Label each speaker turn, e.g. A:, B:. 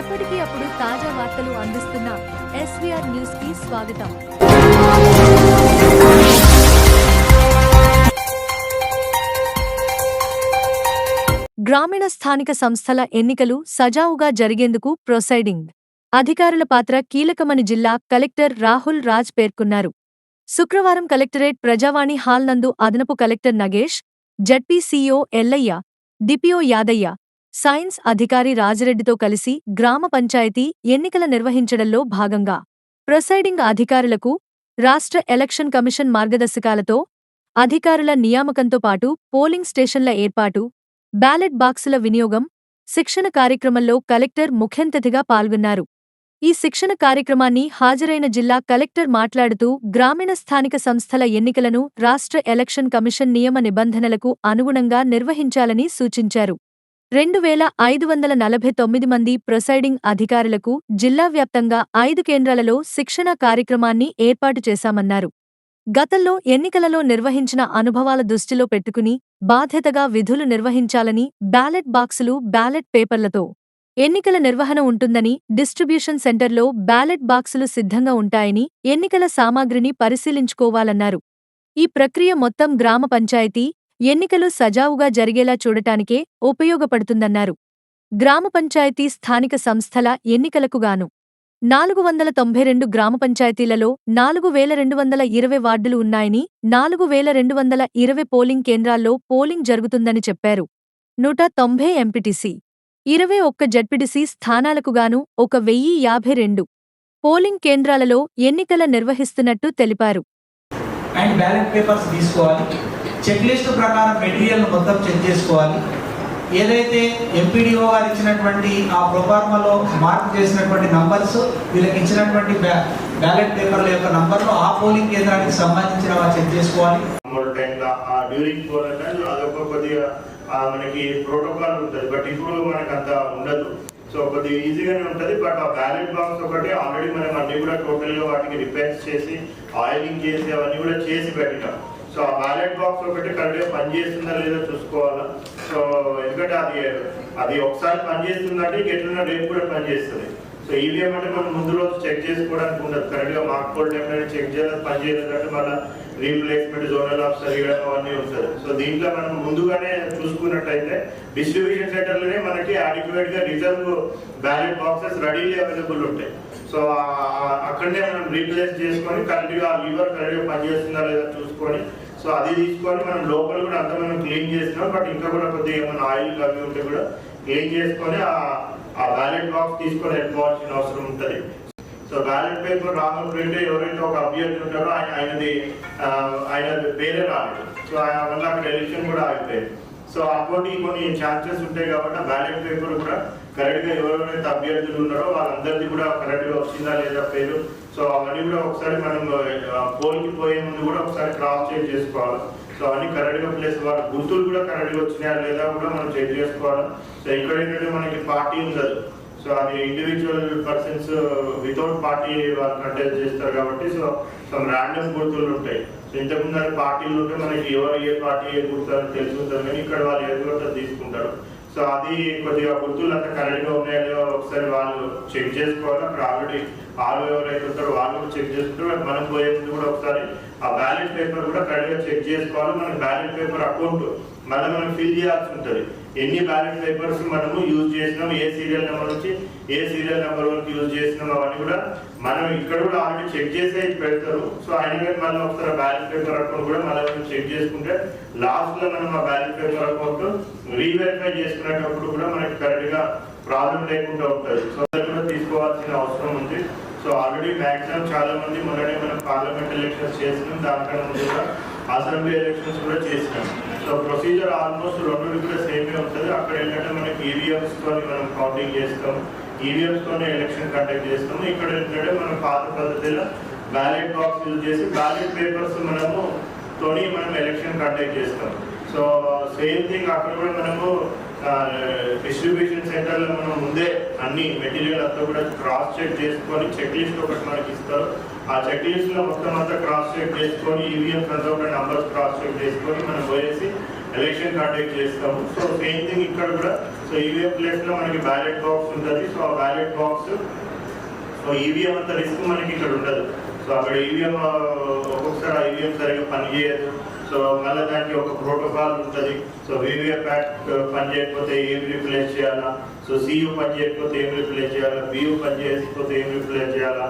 A: ఎప్పటికీ అప్పుడు తాజా వార్తలు అందిస్తున్న ఎస్వీఆర్ న్యూస్కి స్వాగతం. గ్రామీణ స్థానిక సంస్థల ఎన్నికలు సజావుగా జరిగేందుకు ప్రొసైడింగ్. అధికారుల పాత్ర కీలకమని జిల్లా కలెక్టర్ రాహుల్ రాజ్ పేర్కొన్నారు. శుక్రవారం కలెక్టరేట్ ప్రజావాణి హాల్ నందు అదనపు collector Nagesh ZP CEO Ellaiah DPO Yadaiah science అధికారి రాజరెడ్డితో కలిసి గ్రామ పంచాయతీ ఎన్నికల నిర్వహించడంలో భాగంగా ప్రొసైడింగ్ అధికారులకు రాష్ట్ర ఎలక్షన్ కమిషన్ మార్గదర్శకాలతో అధికారుల నియామకంతో పాటు పోలింగ్ స్టేషన్ల ఏర్పాటు బ్యాలెట్ బాక్సుల వినియోగం శిక్షణ కార్యక్రమంలో కలెక్టర్ ముఖ్యంతిథిగా పాల్గొన్నారు. ఈ శిక్షణ కార్యక్రమాన్ని హాజరైన జిల్లా కలెక్టర్ మాట్లాడుతూ గ్రామీణ స్థానిక సంస్థల ఎన్నికలను రాష్ట్ర ఎలక్షన్ కమిషన్ నియమ నిబంధనలకు అనుగుణంగా నిర్వహించాలని సూచించారు. రెండు వేల ఐదు వందల నలభై తొమ్మిది మంది ప్రొసైడింగ్ అధికారులకు జిల్లా వ్యాప్తంగా ఐదు కేంద్రాలలో శిక్షణ కార్యక్రమాన్ని ఏర్పాటు చేశామన్నారు. గతంలో ఎన్నికలలో నిర్వహించిన అనుభవాల దృష్టిలో పెట్టుకుని బాధ్యతగా విధులు నిర్వహించాలని బ్యాలెట్ బాక్సులు బ్యాలెట్ పేపర్లతో ఎన్నికల నిర్వహణ ఉంటుందని డిస్ట్రిబ్యూషన్ సెంటర్లో బ్యాలెట్ బాక్సులు సిద్ధంగా ఉంటాయని ఎన్నికల సామాగ్రిని పరిశీలించుకోవాలన్నారు. ఈ ప్రక్రియ మొత్తం గ్రామ పంచాయతీ ఎన్నికలు సజావుగా జరిగేలా చూడటానికే ఉపయోగపడుతుందన్నారు. గ్రామ పంచాయతీ స్థానిక సంస్థల ఎన్నికలకు గాను నాలుగు వందల తొంభై రెండు గ్రామ పంచాయతీలలో నాలుగు వేల రెండు వందల ఇరవై వార్డులు ఉన్నాయని నాలుగు వేల రెండు వందల ఇరవై పోలింగ్ కేంద్రాల్లో పోలింగ్ జరుగుతుందని చెప్పారు. నూట తొంభై ఎంపీటీసీ ఇరవై ఒక్క జడ్పీటీసీ స్థానాలకు గాను ఒక వెయ్యి యాభై రెండు పోలింగ్ కేంద్రాలలో ఎన్నికల నిర్వహిస్తున్నట్టు తెలిపారు.
B: అండ్ బ్యాలెట్ పేపర్స్ తీసుకోవాలి. చెక్ లిస్ట్ ప్రకారం మెటీరియల్ మొత్తం చెక్ చేసుకోవాలి. ఏదైతే ఎంపీడీఓ గారు ఇచ్చినటువంటి ఆ ప్రొఫార్మాలో మార్క్ చేసినటువంటి నంబర్స్ వీళ్ళకి ఇచ్చినటువంటి బ్యా- బ్యాలెట్ పేపర్ల యొక్క నంబర్లు ఆ పోలింగ్ కేంద్రానికి సంబంధించిన చెక్ చేసుకోవాలి.
C: ఆ డ్యూరింగ్ క్వారంటైన్ అదొక కొద్దిగా మనకి ప్రోటోకాల్ ఉంటుంది. బట్ ఇప్పుడు మనకు అంత ఉండదు. సో కొద్దిగా ఈజీగానే ఉంటుంది. బట్ ఆ బ్యాలెట్ బాక్స్ ఒకటి ఆల్రెడీ మనం అన్ని కూడా టోటల్గా వాటికి రిపేర్స్ చేసి ఆయిలింగ్ చేసి అవన్నీ కూడా చేసి పెట్టినాం. సో ఆ బ్యాలెట్ బాక్స్ ఒకటి కరెక్ట్గా పనిచేస్తుందా లేదో చూసుకోవాలా? సో ఎందుకంటే అది అది ఒకసారి పనిచేస్తుందంటే ఎట్లున్నా రేపు కూడా పనిచేస్తుంది. సో ఈవీఎం అంటే మనం ముందు రోజు చెక్ చేసుకోవడానికి ఉండదు. కరెక్ట్గా మార్క్ కోల్డ్ టైం చెక్ చేయాలి పని చేయలేదంటే మళ్ళీ రీప్లేస్మెంట్ జోనల్ ఆఫీసర్ ఇవ్వడం అవన్నీ ఉంటుంది. సో దీంట్లో మనం ముందుగానే చూసుకున్నట్టయితే డిస్ట్రిబ్యూషన్ సెంటర్లోనే మనకి అడిక్యులేట్గా reserve ballot boxes readily available ఉంటాయి. సో అక్కడనే మనం రీప్లేస్ చేసుకొని కరెక్ట్గా గా కరెక్ట్గా పనిచేస్తుందా లేదా చూసుకొని సో అది తీసుకొని మనం లోపల కూడా అంతా మనం క్లీన్ చేస్తున్నాం. బట్ ఇంకా కూడా కొద్దిగా ఏమైనా ఆయిల్ అవి ఉంటే కూడా క్లీన్ చేసుకొని ఆ బ్యాలెట్ బాక్స్ తీసుకొని వెళ్ళిపోవాల్సిన అవసరం ఉంటుంది. సో బ్యాలెట్ పేపర్ రాకపోతే ఎవరైతే ఒక అభ్యర్థి ఉంటారో ఆయన ఆయనది ఆయన పేరే రాలేదు. సో ఆయన వల్ల అక్కడ ఎలక్షన్ కూడా ఆగిపోయింది. సో అటువంటి కొన్ని ఛాన్సెస్ ఉంటాయి కాబట్టి బ్యాలెట్ పేపర్ కూడా కరెక్ట్గా ఎవరెవరైతే అభ్యర్థులు ఉన్నారో వాళ్ళందరిది కూడా కరెక్ట్గా వచ్చిందా లేదా పేరు. సో అవన్నీ కూడా ఒకసారి మనం పోల్కి పోయే ముందు కూడా ఒకసారి క్రాస్ చెక్ చేసుకోవాలి. సో అన్ని కరెక్ట్గా ప్లేస్ వాళ్ళ గుర్తులు కూడా కరెక్ట్గా వచ్చినాయా లేదా కూడా మనం చెక్ చేసుకోవాలి. సో ఇక్కడ ఏంటంటే మనకి పార్టీ ఉండదు సో అది ఇండివిజువల్ పర్సన్స్ వితౌట్ పార్టీ వాళ్ళు కంటెస్ట్ చేస్తారు కాబట్టి సో సమ్ ర్యాండమ్ గుర్తులు ఉంటాయి. ఇంతకుముందు ముందు పార్టీలు ఉంటే మనకి ఎవరు ఏ పార్టీ ఏ గుర్తు అని తెలుసుకుంటారు కానీ ఇక్కడ వాళ్ళు ఏది తీసుకుంటారు. సో అది కొద్దిగా గుర్తులు అంత కరెక్ట్గా ఉన్నాయో ఒకసారి వాళ్ళు చెక్ చేసుకోవాలి. అక్కడ ఆల్రెడీ వాళ్ళు ఎవరైతే ఉంటారో వాళ్ళు చెక్ చేసుకుంటారు మనం పోయే ముందు కూడా ఒకసారి ఆ బ్యాలెట్ పేపర్ కూడా కరెక్ట్గా చెక్ చేసుకోవాలి. మన బ్యాలెట్ పేపర్ అకౌంట్ మళ్ళీ మనం ఫిల్ చేయాల్సి ఉంటుంది. ఎన్ని బ్యాలెట్ పేపర్స్ మనము యూజ్ చేసినాం ఏ సీరియల్ నెంబర్ నుంచి ఏ సీరియల్ నెంబర్ వరకు యూజ్ చేసినాం అవన్నీ కూడా మనం ఇక్కడ కూడా ఆల్రెడీ చెక్ చేసే పెడతారు. సో ఆయన కానీ మళ్ళీ ఒకసారి బ్యాలెట్ పేపర్ అకౌంట్ కూడా మళ్ళీ చెక్ చేసుకుంటే లాస్ట్లో మనం ఆ బ్యాలెట్ పేపర్ అకౌంట్ రీవెరిఫై చేసుకునేటప్పుడు కూడా మనకి కరెక్ట్గా ప్రాబ్లం లేకుండా ఉంటుంది. సో అది కూడా తీసుకోవాల్సిన అవసరం ఉంది. సో ఆల్రెడీ మాక్సిమం చాలా మంది మొన్ననే మనం పార్లమెంట్ ఎలక్షన్స్ చేసినాం. దానికన్నా ముందుగా అసెంబ్లీ ఎలక్షన్స్ కూడా చేసినాం. సో ప్రొసీజర్ ఆల్మోస్ట్ రెండు కూడా సేమే ఉంటుంది. అక్కడ ఏంటంటే మనకి ఈవీఎంస్ తోని మనం కౌంటింగ్ చేస్తాం. ఈవీఎంస్ తోనే ఎలక్షన్ కండక్ట్ చేస్తాము ఇక్కడ ఏంటంటే మనం పాత పద్ధతిలో బ్యాలెట్ బాక్స్ యూజ్ చేసి బ్యాలెట్ పేపర్స్ మనము తోని మనం ఎలక్షన్ కండక్ట్ చేస్తాం. సో సేమ్ థింగ్ అక్కడ కూడా మనము డిస్ట్రిబ్యూషన్ సెంటర్లో మనం ముందే అన్ని మెటీరియల్ అంతా కూడా క్రాస్ చెక్ చేసుకొని చెక్ లిస్ట్ ఒకటి మనకి ఇస్తారు. ఆ చెక్ లిస్ట్లో మొత్తం అంతా క్రాస్ చెక్ చేసుకొని ఈవీఎం అంతా కూడా నంబర్స్ క్రాస్ చెక్ చేసుకొని మనం పోయేసి ఎలక్షన్ కండక్ట్ చేస్తాము. సో సేమ్ థింగ్ ఇక్కడ కూడా సో ఈవీఎం ప్లేస్లో మనకి బ్యాలెట్ బాక్స్ ఉంటుంది. సో ఆ బ్యాలెట్ బాక్స్ సో ఈవీఎం అంత రిస్క్ మనకి ఇక్కడ ఉండదు. సో అక్కడ ఈవీఎం ఒక్కొక్కసారి ఆ ఈవీఎం సరిగ్గా పనిచేయదు. సో మళ్ళీ దానికి ఒక ప్రోటోకాల్ ఉంటుంది. సో వీవీఎం ప్యాక్ పని చేయకపోతే ఏం రిప్లేస్ చేయాలా? సో సియు పని చేయకపోతే ఏం రిప్లేస్ చేయాలా? బియు పని చేయకపోతే ఏం రిప్లేస్ చేయాలా?